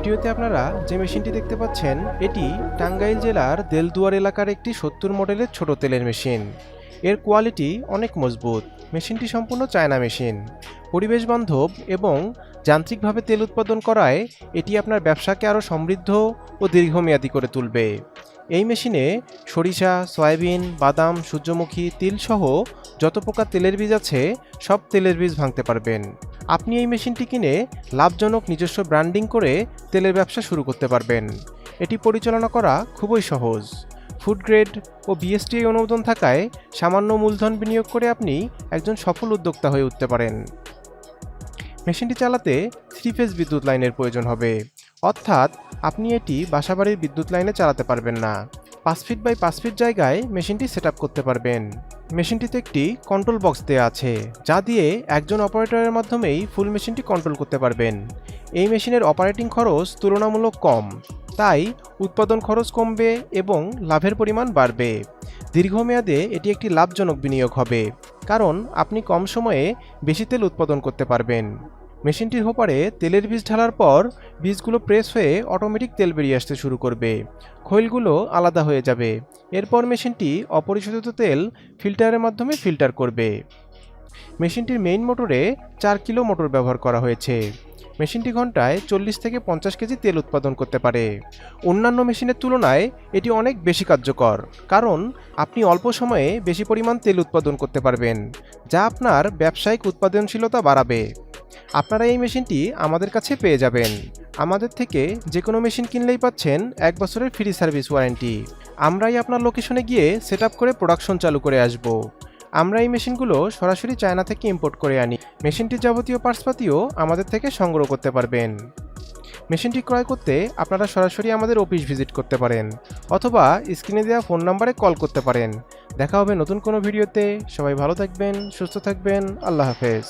ভিডিওতে আপনারা যে মেশিনটি দেখতে পাচ্ছেন, এটি টাঙ্গাইল জেলার দেলদুয়ার এলাকার একটি সত্তর মডেলের ছোট তেলের মেশিন। এর কোয়ালিটি অনেক মজবুত। মেশিনটি সম্পূর্ণ চায়না মেশিন। পরিবেশ বান্ধব এবং যান্ত্রিকভাবে তেল উৎপাদন করায় এটি আপনার ব্যবসাকে আরও সমৃদ্ধ ও দীর্ঘমেয়াদী করে তুলবে। এই মেশিনে সরিষা, সয়াবিন, বাদাম, সূর্যমুখী তিলসহ যত প্রকার তেলের বীজ আছে, সব তেলের বীজ ভাঙতে পারবেন। আপনি এই মেশিনটি কিনে লাভজনক নিজস্ব ব্র্যান্ডিং করে তেলের ব্যবসা শুরু করতে পারবেন। এটি পরিচালনা করা খুবই সহজ। ফুড গ্রেড ও বিএসটিআই অনুমোদন থাকায় সামান্য মূলধন বিনিয়োগ করে আপনি একজন সফল উদ্যোক্তা হয়ে উঠতে পারেন। মেশিনটি চালাতে থ্রি ফেজ বিদ্যুৎ লাইনের প্রয়োজন হবে। অর্থাৎ আপনি এটি বাসাবাড়ির বিদ্যুৎ লাইনে চালাতে পারবেন না। পাঁচ ফিট বাই পাঁচ ফিট জায়গায় মেশিনটি সেট করতে পারবেন। মেশিনটিতে একটি কন্ট্রোল বক্স দেওয়া আছে, যা দিয়ে একজন অপারেটরের মাধ্যমেই ফুল মেশিনটি কন্ট্রোল করতে পারবেন। এই মেশিনের অপারেটিং খরচ তুলনামূলক কম, তাই উৎপাদন খরচ কমবে এবং লাভের পরিমাণ বাড়বে। দীর্ঘমেয়াদে এটি একটি লাভজনক বিনিয়োগ হবে, কারণ আপনি কম সময়ে বেশি তেল উৎপাদন করতে পারবেন। মেশিনটির হোপারে তেলের বীজ ঢালার পর বীজগুলো প্রেস হয়ে অটোমেটিক তেল বেরিয়ে আসতে শুরু করবে। খৈলগুলো আলাদা হয়ে যাবে। এরপর মেশিনটি অপরিশোধিত তেল ফিল্টারের মাধ্যমে ফিল্টার করবে। মেশিনটির মেইন মোটরে চার কিলো মোটর ব্যবহার করা হয়েছে। মেশিনটি ঘন্টায় চল্লিশ থেকে পঞ্চাশ কেজি তেল উৎপাদন করতে পারে। অন্যান্য মেশিনের তুলনায় এটি অনেক বেশি কার্যকর, কারণ আপনি অল্প সময়ে বেশি পরিমাণ তেল উৎপাদন করতে পারবেন, যা আপনার ব্যবসায়িক উৎপাদনশীলতা বাড়াবে। আপনারা এই মেশিনটি আমাদের কাছে পেয়ে যাবেন। আমাদের থেকে যে কোনো মেশিন কিনলেই পাচ্ছেন এক বছরের ফ্রি সার্ভিস ওয়ারেন্টি। আমরাই আপনার লোকেশনে গিয়ে সেট করে প্রোডাকশন চালু করে আসব। আমরা এই মেশিনগুলো সরাসরি চায়না থেকে ইম্পোর্ট করে আনি। মেশিনটির যাবতীয় পার্সপাতিও আমাদের থেকে সংগ্রহ করতে পারবেন। মেশিনটি ক্রয় করতে আপনারা সরাসরি আমাদের অফিস ভিজিট করতে পারেন অথবা স্ক্রিনে দেওয়া ফোন নাম্বারে কল করতে পারেন। দেখা হবে নতুন কোনো ভিডিওতে। সবাই ভালো থাকবেন, সুস্থ থাকবেন। আল্লাহ হাফেজ।